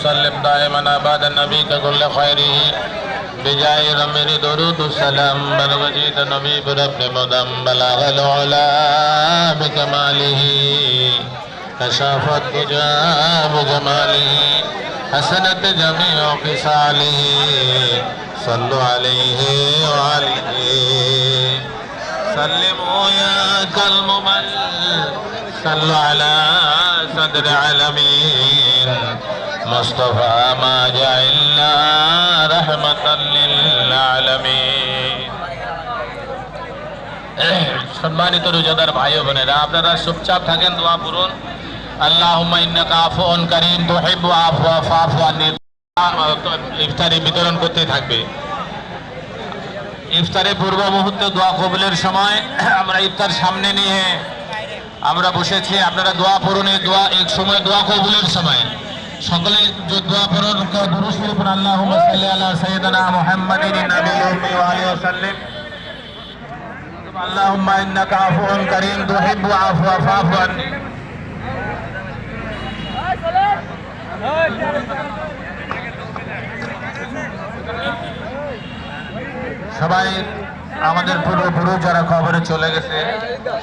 وسلم دائما آباد النبی کا کل خیری بجائے رب میری درود السلام. بر وجید نبی پر اپنے مدم بلاغ العلا بکمالی کشافت جاب جمالی حسنت جمیع قصالی صلوا عليه وعليه سلموا يا كالممل صلوا على صدر العالمين مصطفى ما جعلنا رحمة للعالمين সম্মানিত রোজাদার ভাই ও বোনেরা আপনারা চুপচাপ থাকেন দোয়া পূরণ আল্লাহুম্মা ইন্নাকা আফুউন কারীম তুহিব্বু আফওয়া ফাফু আন্নি ইফতারি বিতরণ করতে থাকবে ইফতারের পূর্ব মুহূর্তে দোয়া কবুলের সময় আমরা ইফতার সামনে নিয়ে আমরা বসেছি আপনারা দোয়া পূরণে দোয়া এক সময় দোয়া কবুলের সময় সকলে যে দোয়া পূরণ দুরূদ শরীফ আল্লাহুম্মা সাল্লি আলা সাইয়্যিদিনা মুহাম্মাদিন নাবিয়্যিল উম্মি ওয়া আলিহি ওয়া সাল্লাম اللهم انك عفو كريم تحب عفو فاعف عني সবাই, আমাদের পূর্বপুরুষ যারা খবরে চলে গেছে,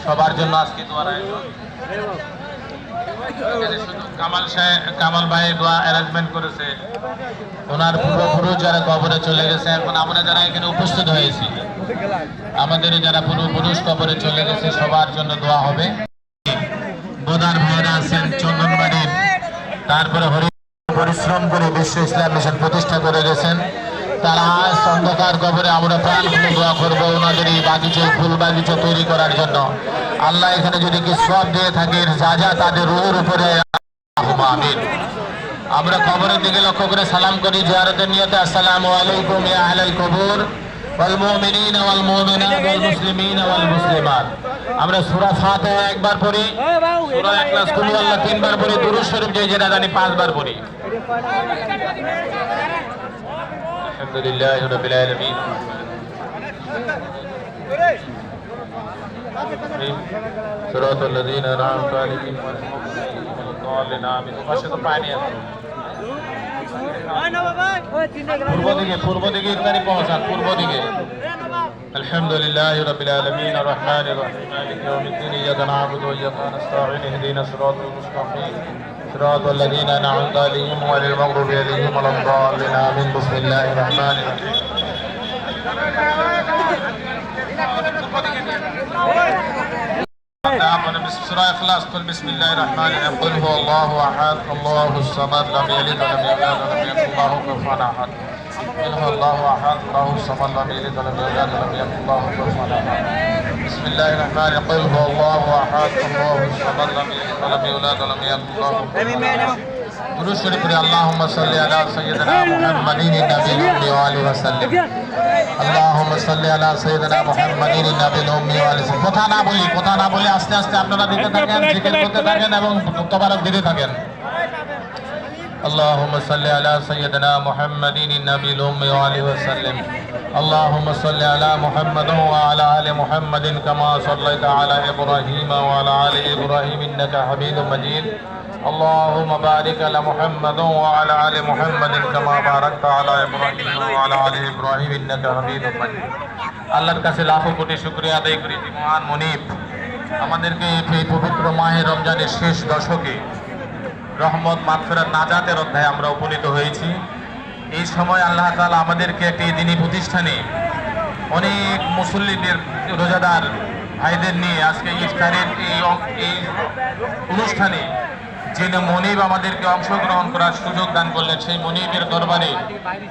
সবার জন্য আজকে এখানে কামাল ভাই অ্যারেঞ্জমেন্ট করেছে। ওনার পূর্বপুরুষ যারা কবরে চলে গেছে, এখন আমরা যারা এখানে উপস্থিত হয়েছি, আমাদের যারা পূর্বপুরুষ কবরে চলে গেছে, সবার জন্য দোয়া হবে। বোদার ভাইরা আছেন, চন্দনবাড়ির, তারপরে হরি পরিশ্রম করে বিশ্ব ইসলাম মিশন প্রতিষ্ঠা করে গেছেন। তারা আজ অন্ধকার কবরে আমরা প্রাণ খুলে দোয়া করব ওনাদের এই বাগিচে, ফুল বাগিচা তৈরি করার জন্য। আল্লাহ এখানে যদি কি সব দিয়ে থাকে, যা যা তাদের রুহের উপরে আমরা কবরের দিকে লক্ষ্য করে সালাম করি, জিয়ারতের নিয়তে, আসসালামু আলাইকুম ইয়া আহলাল কবর, ওয়াল মুসলিমিন, ওয়াল মুসলিমাত। আমরা সূরা ফাতিহা একবার পড়ি, সূরা ইখলাস কুল আল্লাহ তিনবার পড়ি, দুরূদ শরীফ যে যেটা জানি পাঁচবার পড়ি। আলহামদুলিল্লাহি রাব্বিল আলামিন صراط الذين أنعمت عليهم غير المغضوب عليهم ولا الضالين آمين পাশে তো পানি আছে পূর্ব দিকে পূর্ব দিকে ইত্যাদি পৌঁছান পূর্ব দিকে الحمد لله رب العالمين الرحمن الرحيم مالك يوم الدين إياك نعبد وإياك نستعين اهدنا الصراط المستقيم صراط الذين أنعمت عليهم غير المغضوب عليهم ولا الضالين. آمين. بسم الله الرحمن الرحيم. بسم سورة إخلاص. قل بسم الله الرحمن الرحيم. قل هو الله أحد الله الصمد لم يلد ولم يولد ولم يكن له كفوا أحد. قل هو الله أحد الله الصمد لم يلد ولم يولد ولم يكن له كفوا أحد. بسم الله الرحمن الرحيم قل هو الله أحد الله الصمد لم يلد ولم يولد ولم يكن له كفوا أحد درود شريف اللهم صل على سيدنا محمد النبي الأمي وآله وسلم اللهم صل على سيدنا محمد النبي الأمي وآله وسلم কথা না বলি কথা না বলে আস্তে আস্তে আপনারা দিতে থাকেন জিকির করতে থাকেন এবং তোবারক দিতে থাকেন اللهم صل على سيدنا محمد النبي الأمي وآله وسلم اللهم صل على محمد وعلى آل محمد كما صليت على إبراهيم وعلى آل إبراهيم إنك حميد مجيد اللهم بارك على محمد وعلى آل محمد كما باركت على إبراهيم وعلى آل إبراهيم إنك حميد مجيد আল্লাহর কাছে লাখো কোটি শুক্রিয়া আদায় করি যে মহান মনিব আমাদেরকে এই পবিত্র মাহে রমজানের শেষ দশকে রহমত মাগফিরাত নাজাতের অধ্যায়ে আমরা উপনীত হয়েছি। এই সময় আল্লাহ তালা আমাদেরকে একটি দিনী প্রতিষ্ঠানে অনেক মুসল্লিদের রোজাদার ভাইদের নিয়ে আজকে ইফতারের এই এই অনুষ্ঠানে যিনি মনিব আমাদেরকে অংশগ্রহণ করার সুযোগ দান করলেন, সেই মনিবের দরবারে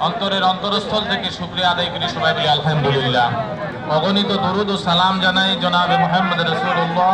অন্তরের অন্তরস্থল থেকে শুক্রিয়া আদায় করি সবাই বলি আলহামদুলিল্লাহ। অগণিত দরুদ ও সালাম জানাই জনাবে মোহাম্মদ রসুল্লাহ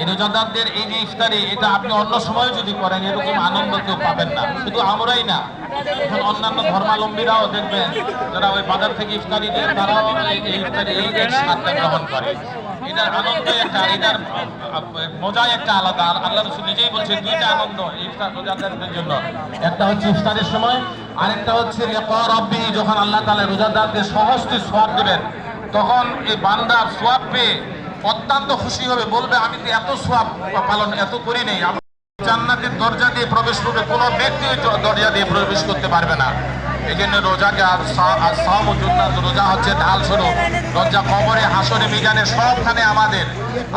এই রোজাদারদের এই যে ইফতারি, এটা আপনি অন্য সময় যদি করেন, এরকম আনন্দ কেউ পাবেন না। শুধু আমরাই না, এখন অন্যান্য ধর্মাবলম্বীরাও দেখবেন, যারা ওই বাজার থেকে ইফতারি দেন, তারাও এই ইফতারি, এই এই স্বাদটা গ্রহণ করে। এটার আনন্দ একটা, এটার একটা আলাদা। আল্লাহ নিজেই দুইটা রোজাদারদের জন্য। একটা হচ্ছে সময় হচ্ছে যখন আল্লাহ তাআলা রোজাদারদের সহজটি সোয়াব দেবেন, তখন এই বান্দার সোয়াব পেয়ে অত্যন্ত খুশি হবে, বলবে, আমি তো এত সোয়াব পালন এত করি নেই। জান্নাতের দরজা দিয়ে প্রবেশ করবে, কোনো ব্যক্তি দরজা দিয়ে প্রবেশ করতে পারবে না। এই জন্য রোজাকে আর সাম রোজা হচ্ছে ঢাল স্বরূপ রোজা কবরে হাসরে মিজানে সবখানে আমাদের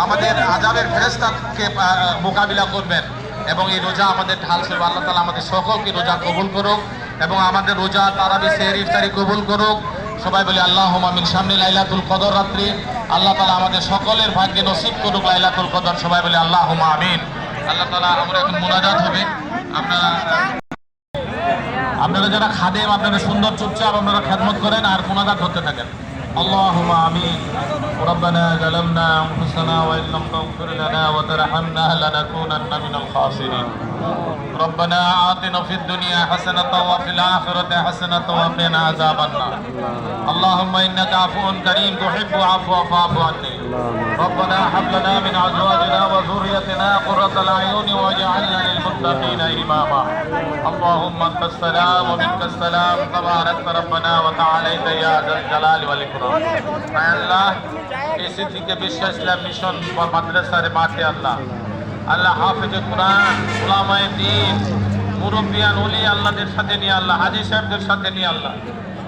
আমাদের আজাবের ফেরেস্তাকে মোকাবিলা করবেন। এবং এই রোজা আমাদের ঢাল স্বরূপ আল্লাহ তালা আমাদের সকলকে রোজা কবুল করুক এবং আমাদের রোজা, তারাবি সেহর ইফতারি কবুল করুক। সবাই বলি আল্লাহ আমিন সামনে লাইলাতুল কদর রাত্রি। আল্লাহ তালা আমাদের সকলের ভাগ্যে নসিব করুক লাইলাতুল কদর, সবাই বলে আল্লাহ আমিন। আল্লাহ তালা আমরা এখন মোনাজাত হবে। আপনারা আপনারা যারা খাদেম, আপনারা সুন্দর, চুপচাপ আপনারা খেদমত করেন আর মোনাজাত ধরতে থাকেন। اللهم آمين. ربنا ظلمنا أنفسنا وإن لم تغفر لنا وترحمنا لنكونن من الخاسرين. ربنا آتنا في الدنيا حسنة وفي الآخرة حسنة وقنا عذاب النار. اللهم إنك عفو كريم تحب عفو فاعف عني. ربنا هب لنا من أزواجنا وذريتنا قرة الأعين واجعلنا للمتقين إماما اللهم أنت السلام ومنك السلام تبارك ربنا وتعاليت يا ذا الجلال والإكرام আল্লাহ এসিদিকে বিশ্ব ইসলাম মিশন বা মাদ্রাসার মাঠে আল্লাহ আল্লাহ হাফেজে কোরআন ওলামায়ে দিন মুরব্বিয়ান ওলি আল্লাহদের সাথে নিয়ে আল্লাহ হাজি সাহেবদের সাথে নিয়ে আল্লাহ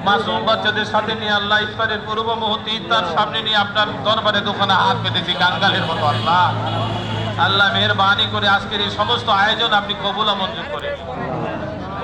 মাসুম বাচ্চাদের সাথে নিয়ে আল্লাহ ইফতারের পূর্ব মুহূর্তে ইফতার সামনে নিয়ে আপনার দরবারে দোকানে হাত পেতেছি গাঙ্গালের মতো আল্লাহ। আল্লাহ মেহরবানি করে আজকের এই সমস্ত আয়োজন আপনি কবুলা মঞ্জুর করে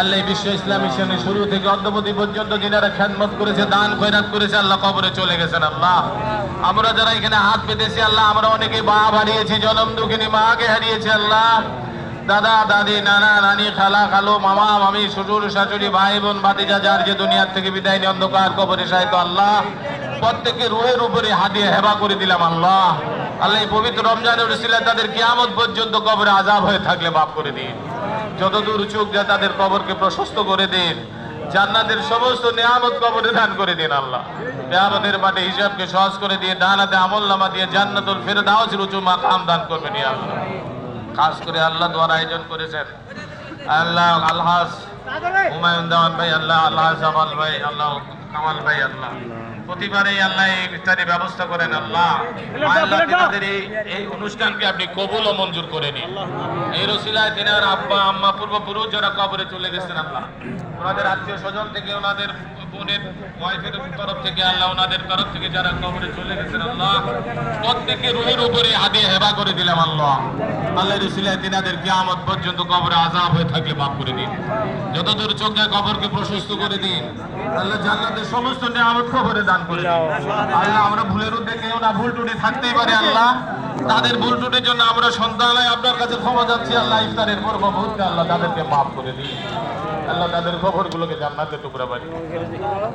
আল্লাহ বিশ্ব ইসলাম মিশনের শুরু থেকে অদ্যবধি পর্যন্ত যিনারা খ্যাতমত করেছে, দান, খয়রাত করেছে, আল্লাহ কবরে চলে গেছেন আল্লাহ। আমরা যারা এখানে হাত পেতেছি আল্লাহ, আমরা অনেকে বাপ হারিয়েছি জনম দুঃখিনী মাকে হারিয়েছি আল্লাহ। দাদা, দাদি, নানা, নানি, খালা, খালো, মামা, মামি, শ্বশুর, শাশুড়ি, ভাই, বোন, ভাতিজা, যার যে দুনিয়ার থেকে বিদায় নিয়ে অন্ধকার কবরে সাহিত্য আল্লাহ। প্রত্যেকে রুহের উপরে হাতিয়ে হেবা করে দিলাম আল্লাহ। আল্লাহ এই পবিত্র রমজানের উসিলায় তাদের কিয়ামত পর্যন্ত কবরে আজাব হয়ে থাকলে মাফ করে দিন। যতদূর চোখ যায় তাদের কবরকে প্রশস্ত করে দিন। জান্নাতের সমস্ত নিয়ামত কবরে দান করে দিন আল্লাহ। নিয়ামতের মাঠে হিসাবকে সহজ করে দিয়ে ডান হাতে আমল নামা দিয়ে জান্নাতুল ফেরদাউসের উঁচু মাকাম দান করবেন আল্লাহ। খাস করে আল্লাহ দোয়ার আয়োজন করেছেন। আল্লাহ আলহাস হুমায়ুন দেওয়ান ভাই, আল্লাহ আল্লাহ জামাল ভাই, আল্লাহ, কামাল ভাই, আল্লাহ। প্রতিবারেই আল্লাহ এই ইফতারি ব্যবস্থা করেন আল্লাহ। আল্লাহ এই এই অনুষ্ঠানকে আপনি কবুল ও মঞ্জুর করে নিন। এই রসিলায় তিনার আব্বা আম্মা পূর্বপুরুষ যারা কবরে চলে গেছেন আল্লাহ। ওনাদের আত্মীয় স্বজন থেকে, ওনাদের বোনের ওয়াইফের তরফ থেকে, আল্লাহ ওনাদের তরফ থেকে যারা কবরে চলে গেছেন, আল্লাহ প্রত্যেককে রুহের উপরে হাদিয়ে হেবা করে দিলাম, আল্লাহ। আল্লাহ রসিলায় তিনাদের কিয়ামত পর্যন্ত কবরে আজাব হয়ে থাকলে মাফ করে দিন। যতদূর চোখ কবরকে প্রশস্ত করে দিন, আল্লাহ জান্নাতের সমস্ত নিয়ামত কবরে দান করে দিন। আল্লাহ, আমরা ভুলের উদ্যোগে কেউ না ভুল টুটি থাকতেই পারে, আল্লাহ। তাদের ভুল টুটির জন্য আমরা সন্তানায় আপনার কাছে ক্ষমা যাচ্ছি আল্লাহ ইফতারের পূর্ব মুহূর্তে আল্লাহ তাদেরকে মাফ করে দিন। আল্লাহ তাদের খবরগুলোকে জান্নাতে টুকরা বাড়ি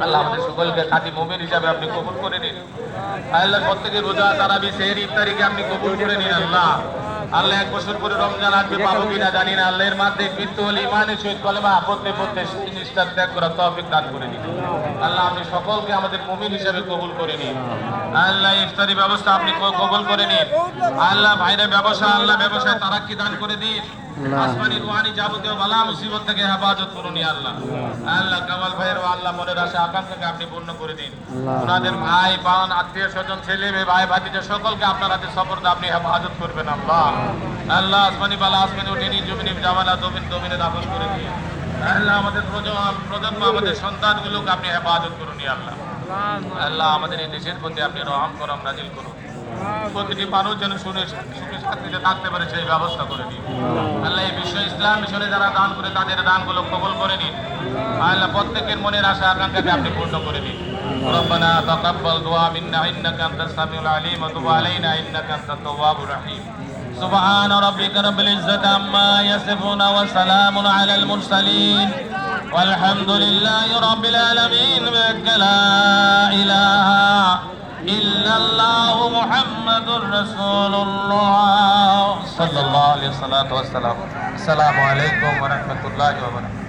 আল্লাহ আমাদের সকলকে খাঁটি মুমিন হিসাবে আপনি কবুল করে নিন। আল্লাহ প্রত্যেকে রোজা, তারাবি, সেহরি ইফতারিকে আপনি কবুল করে নিন আল্লাহ। আল্লাহ এক বছর পরে রমজান আসবে, পাবো কিনা জানি না। আল্লাহর মাধ্যমে মৃত্যু হলে ইমানের সহিত কলেমা পড়তে পড়তে জিনিসটা ত্যাগ করা তৌফিক দান করে নিন আল্লাহ আপনি সকলকে আমাদের মুমিন হিসাবে কবুল করে নিন। আল্লাহ ইফতারি ব্যবস্থা আপনি কবুল করে নিন। আল্লাহ ভাইরা ব্যবসা, আল্লাহ ব্যবসায় তারা কি দান করে দিন। আসমানি রুহানি যাবতীয় বালা মুসিবত থেকে হেফাজত করুন আল্লাহ। আল্লাহ। কামাল ভাইয়ের ও আল্লাহ মনের আশা আকাঙ্ক্ষাকে আপনি পূর্ণ করে দিন। ওনাদের ভাই বান আত্মীয় স্বজন ছেলে মেয়ে ভাই ভাতিজা সকলকে আপনার হাতে সফরদা আপনি হেফাজত করবেন আল্লাহ। আল্লাহ আসমানি বালা আসমানি উঠিনি জমিনি জামালা দমিন দমিনে দাফন করে দিন। আল্লাহ আমাদের প্রজন্ম প্রজন্ম আমাদের সন্তানগুলোকে আপনি হেফাজত করুন আল্লাহ। আল্লাহ আমাদের এই দেশের প্রতি আপনি রহম করম নাজিল করুন প্রতিটি মানুষ যেন শুনে সুখে শান্তিতে থাকতে পারে সেই ব্যবস্থা করে দিন আল্লাহ এই বিশ্ব ইসলাম মিশনে যারা দান করে তাদের দানগুলো কবল করে নিন আল্লাহ প্রত্যেকের মনের আশা আকাঙ্ক্ষাকে আপনি পূর্ণ করে দিন ربنا تقبل دعاء منا انك انت السميع العليم وتب علينا انك انت التواب الرحيم سبحان ربك رب العزة عما يصفون وسلام على المرسلين والحمد لله رب العالمين بك لا إله إلا الله محمد رسول الله صلى الله عليه الصلاة والسلام السلام عليكم ورحمة الله وبركاته